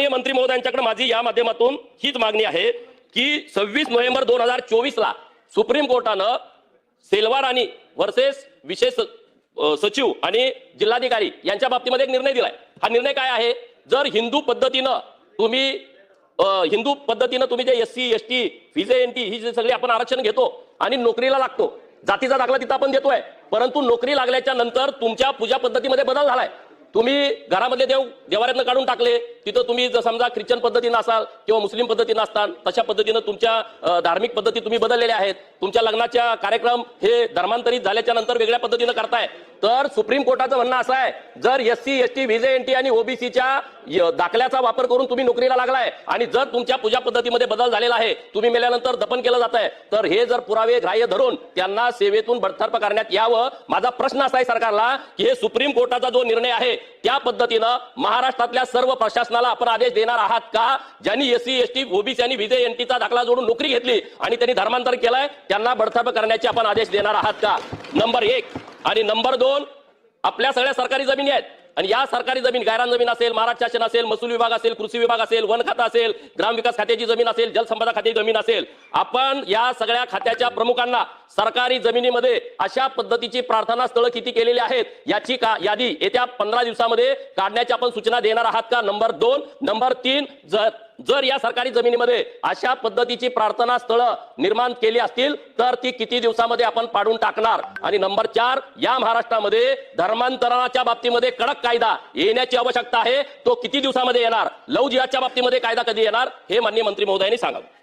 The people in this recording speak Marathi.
माननीय मंत्री महोदयांच्याकडे माझी या माध्यमातून हीच मागणी आहे की सव्वीस नोव्हेंबर दोन हजार चोवीस ला सुप्रीम कोर्टानं सेल्वा आणि वर्सेस विशेष सचिव आणि जिल्हाधिकारी यांच्या बाबतीमध्ये एक निर्णय दिलाय. हा निर्णय काय आहे? जर हिंदू पद्धतीनं तुम्ही हिंदू पद्धतीनं तुम्ही जे S C S T VJ N T ही जे सगळी आपण आरक्षण घेतो आणि नोकरीला लागतो जातीचा दाखला तिथं आपण देतोय परंतु नोकरी लागल्याच्या नंतर तुमच्या पूजा पद्धतीमध्ये बदल झालाय. तुम्ही घरामध्ये देव देवाऱ्यातनं काढून टाकले तिथं तुम्ही जर समजा ख्रिश्चन पद्धतीनं असाल किंवा मुस्लिम पद्धतीनं असताल तशा पद्धतीनं तुमच्या धार्मिक पद्धती तुम्ही बदललेल्या आहेत. तुमच्या लग्नाच्या कार्यक्रम हे धर्मांतरित झाल्याच्यानंतर वेगळ्या पद्धतीनं करताय. तर सुप्रीम कोर्टाचं म्हणणं असं आहे जर S C S T VJ N T आणि ओबीसीच्या दाखल्याचा वापर करून तुम्ही नोकरीला लागलाय आणि जर तुमच्या पूजा पद्धतीमध्ये बदल झालेला आहे तुम्ही मेल्यानंतर दफन केलं जात आहे तर हे जर पुरावे ग्राह्य धरून त्यांना सेवेतून बडतर्फ करण्यात यावं माझा प्रश्न असा आहे सरकारला की हे सुप्रीम कोर्टाचा जो निर्णय आहे त्या पद्धतीनं महाराष्ट्रातल्या सर्व प्रशासन शासनाला आपण आदेश देणार आहात का? ज्यांनी SC ST S T OBC आणि विजय एनटीचा दाखला जोडून नोकरी घेतली आणि त्यांनी धर्मांतर केलंय त्यांना बडथाप करण्याचे आपण आदेश देणार आहात का? नंबर एक आणि नंबर दोन आपल्या सगळ्या सरकारी जमिनी आहेत. आणि या सरकारी जमीन गायरान जमीन असेल महाराष्ट्र शासन असेल महसूल विभाग असेल कृषी विभाग असेल वन खातं असेल ग्रामविकास खात्याची जमीन असेल जलसंपदा खात्याची जमीन असेल आपण या सगळ्या खात्याच्या प्रमुखांना सरकारी जमिनीमध्ये अशा पद्धतीची प्रार्थना स्थळं किती केलेली आहेत याची का यादी येत्या पंधरा दिवसामध्ये काढण्याची आपण सूचना देणार आहात का? नंबर दोन नंबर तीन जर जर या सरकारी जमिनीमध्ये अशा पद्धतीची प्रार्थना स्थळं निर्माण केली असतील तर ती किती दिवसामध्ये आपण पाडून टाकणार? आणि नंबर चार या महाराष्ट्रामध्ये धर्मांतरणाच्या बाबतीमध्ये कडक कायदा येण्याची आवश्यकता आहे. तो किती दिवसामध्ये येणार? लव जिहादच्या बाबतीमध्ये कायदा कधी येणार? हे माननीय मंत्री महोदयांनी सांगावं.